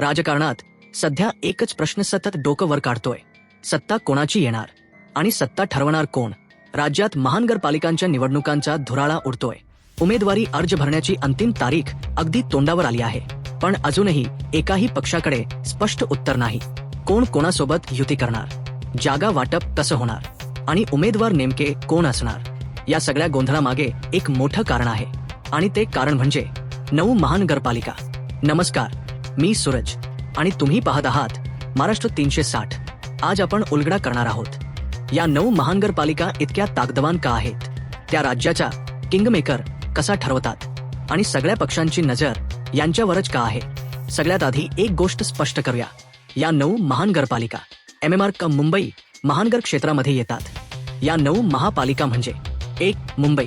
राजकारणात सध्या एकच प्रश्न सतत डोकं वर काढतोय. सत्ता कोणाची येणार? आणि सत्ता ठरवणार कोण? राज्यात महानगरपालिकांच्या निवडणुकांचा धुराळा उडतोय. उमेदवारी अर्ज भरण्याची अंतिम तारीख अगदी तोंडावर आली आहे. पण अजूनही एकाही पक्षाकडे स्पष्ट उत्तर नाही. कोण कोणासोबत युती करणार? जागा वाटप कसं होणार? आणि उमेदवार नेमके कोण असणार? या सगळ्या गोंधळामागे एक मोठं कारण आहे. आणि ते कारण म्हणजे नऊ महानगरपालिका नमस्कार. मी सूरज आणि तुम्ही पाहत आहात महाराष्ट्र तीनशे साठ. आज आपण उलगडा करणार आहोत. या नऊ महानगरपालिका इतक्या ताकदवान का आहेत? त्या राज्याच्या किंगमेकर कसा ठरवतात? आणि सगळ्या पक्षांची नजर यांच्यावरच का आहे? सगळ्यात आधी एक गोष्ट स्पष्ट करूया. या नऊ महानगरपालिका एम एम आर क मुंबई महानगर क्षेत्रामध्ये येतात. या नऊ महापालिका म्हणजे एक मुंबई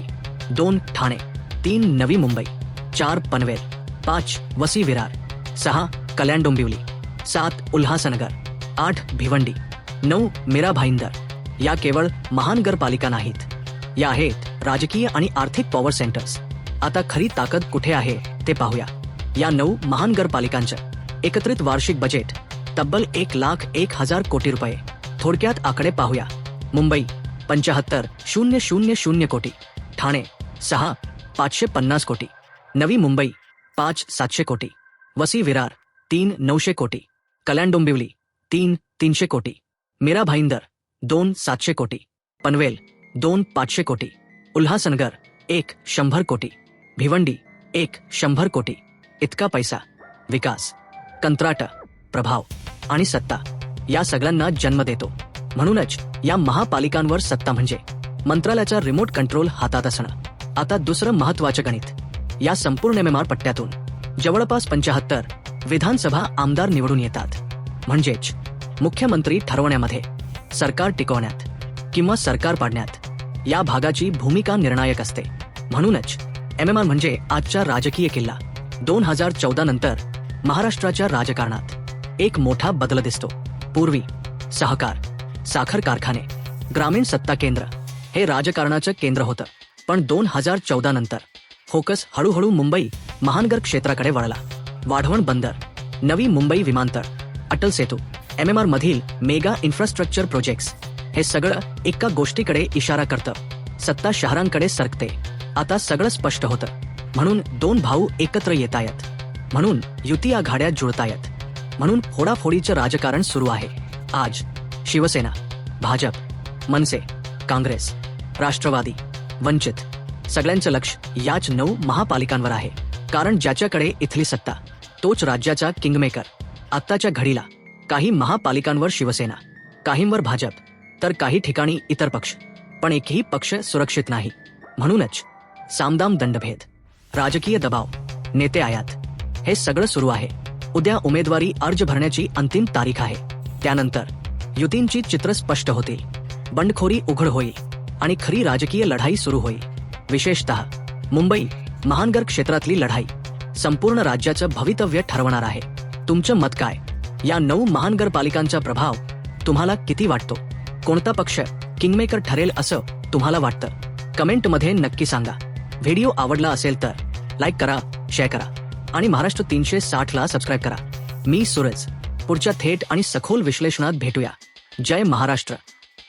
दोन ठाणे तीन नवी मुंबई चार पनवेल पाच वसी विरार. सहा कल्याण डोंबिवली. सात उल्हासनगर. आठ भिवंडी. नऊ मीरा भाईंदर. या केवळ महानगरपालिका नाहीत. या आहेत राजकीय आणि आर्थिक पॉवर सेंटर्स आता खरी ताकद कुठे आहे ते पाहूया. या नऊ महानगरपालिकांचं एकत्रित वार्षिक बजेट तब्बल एक लाख एक हजार कोटी रुपये. थोडक्यात आकडे पाहूया. मुंबई पंचाहत्तर शून्य शून्य शून्य कोटी. ठाणे सहा पाचशे पन्नास कोटी. नवी मुंबई पाच सातशे कोटी. वसी विरार तीन नऊशे कोटी. कल्याण डोंबिवली तीन तीनशे कोटी. मीरा भाईंदर दोन सातशे कोटी. पनवेल दोन पाचशे कोटी. उल्हासनगर एक शंभर कोटी. भिवंडी एक शंभर कोटी. इतका पैसा. विकास कंत्राट प्रभाव आणि सत्ता. या सगळ्यांना जन्म देतो. म्हणूनच या महापालिकांवर सत्ता म्हणजे मंत्रालयाचा रिमोट कंट्रोल हातात असणं. आता दुसरं महत्वाचं गणित. या संपूर्ण एम पट्ट्यातून जवळपास पंचाहत्तर विधानसभा आमदार निवडून येतात. म्हणजेच मुख्यमंत्री ठरवण्यामध्ये सरकार टिकवण्यात किंवा सरकार पाडण्यात या भागाची भूमिका निर्णायक असते. म्हणूनच एम एम आर म्हणजे आजच्या राजकीय किल्ला. दोन हजार चौदा नंतर महाराष्ट्राच्या राजकारणात एक मोठा बदल दिसतो. पूर्वी सहकार साखर कारखाने ग्रामीण सत्ता केंद्र हे राजकारणाचं केंद्र होतं. पण दोन हजार चौदा नंतर फोकस हळूहळू मुंबई महानगर क्षेत्राकडे वळला. वाढवण बंदर नवी मुंबई विमानतळ Atal Setu M M R मधील मेगा इन्फ्रास्ट्रक्चर प्रोजेक्ट्स हे सगळं एका गोष्टीकडे इशारा करतं. सत्ता शहरांकडे सरकते. आता सगळं स्पष्ट होतं. म्हणून दोन भाऊ एकत्र येतायत. म्हणून युती आघाड्या जुळतायत. म्हणून फोडाफोडीचं राजकारण सुरू आहे. आज शिवसेना भाजप मनसे काँग्रेस राष्ट्रवादी वंचित सगळ्यांचं लक्ष याच नऊ महापालिकांवर आहे. कारण ज्याच्याकडे इथली सत्ता तोच राज्याचा किंगमेकर आत्ताच्या घडीला काही महापालिकांवर शिवसेना काहींवर भाजप तर काही ठिकाणी इतर पक्ष. पण एकही पक्ष सुरक्षित नाही. म्हणूनच सामदाम दंडभेद राजकीय दबाव नेते आयात हे सगळं सुरू आहे. उद्या उमेदवारी अर्ज भरण्याची अंतिम तारीख आहे. त्यानंतर युतींची चित्र स्पष्ट होतील. बंडखोरी उघड होईल आणि खरी राजकीय लढाई सुरू होईल. विशेषतः मुंबई महानगर क्षेत्रातली लढाई संपूर्ण राज्याचं भवितव्य ठरवणार आहे. तुमचं मत काय? या नऊ महानगरपालिकांचा प्रभाव तुम्हाला किती वाटतो? कोणता पक्ष किंगमेकर ठरेल असं तुम्हाला वाटतं? कमेंटमध्ये नक्की सांगा. व्हिडिओ आवडला असेल तर लाईक करा शेअर करा आणि महाराष्ट्र तीनशे साठला सबस्क्राईब करा. मी सूरज. पुढच्या थेट आणि सखोल विश्लेषणात भेटूया. जय महाराष्ट्र.